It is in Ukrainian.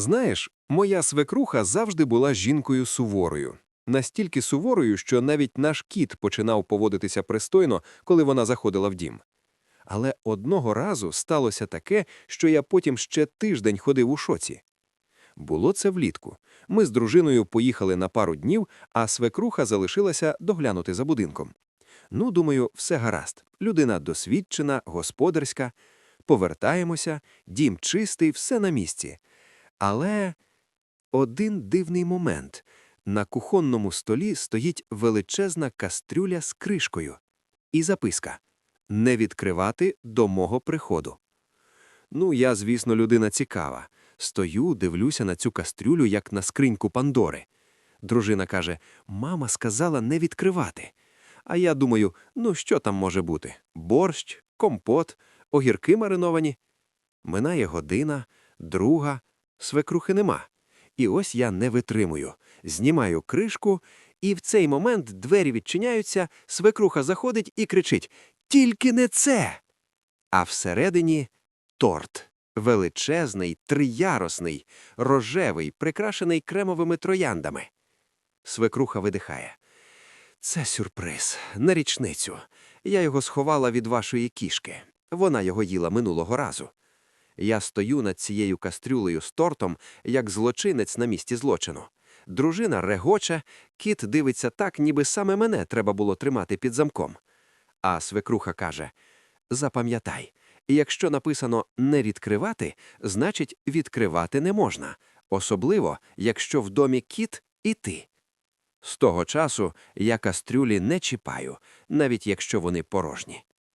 Знаєш, моя свекруха завжди була жінкою суворою. Настільки суворою, що навіть наш кіт починав поводитися пристойно, коли вона заходила в дім. Але одного разу сталося таке, що я потім ще тиждень ходив у шоці. Було це влітку. Ми з дружиною поїхали на пару днів, а свекруха залишилася доглянути за будинком. Ну, думаю, все гаразд. Людина досвідчена, господарська. Повертаємося, дім чистий, все на місці. Але один дивний момент. На кухонному столі стоїть величезна кастрюля з кришкою. І записка «Не відкривати до мого приходу». Ну, я, звісно, людина цікава. Стою, дивлюся на цю кастрюлю, як на скриньку Пандори. Дружина каже, мама сказала не відкривати. А я думаю, ну що там може бути? Борщ, компот, огірки мариновані. Минає година, друга, свекрухи нема. І ось я не витримую. Знімаю кришку, і в цей момент двері відчиняються, свекруха заходить і кричить Тільки не це. А всередині торт. Величезний, триярусний, рожевий, прикрашений кремовими трояндами. Свекруха видихає. Це сюрприз, на річницю. Я його сховала від вашої кішки. Вона його їла минулого разу. Я стою над цією кастрюлею з тортом, як злочинець на місці злочину. Дружина регоче, кіт дивиться так, ніби саме мене треба було тримати під замком. А свекруха каже: Запам'ятай, якщо написано не відкривати, значить відкривати не можна, особливо, якщо в домі кіт і ти. З того часу я кастрюлі не чіпаю, навіть якщо вони порожні.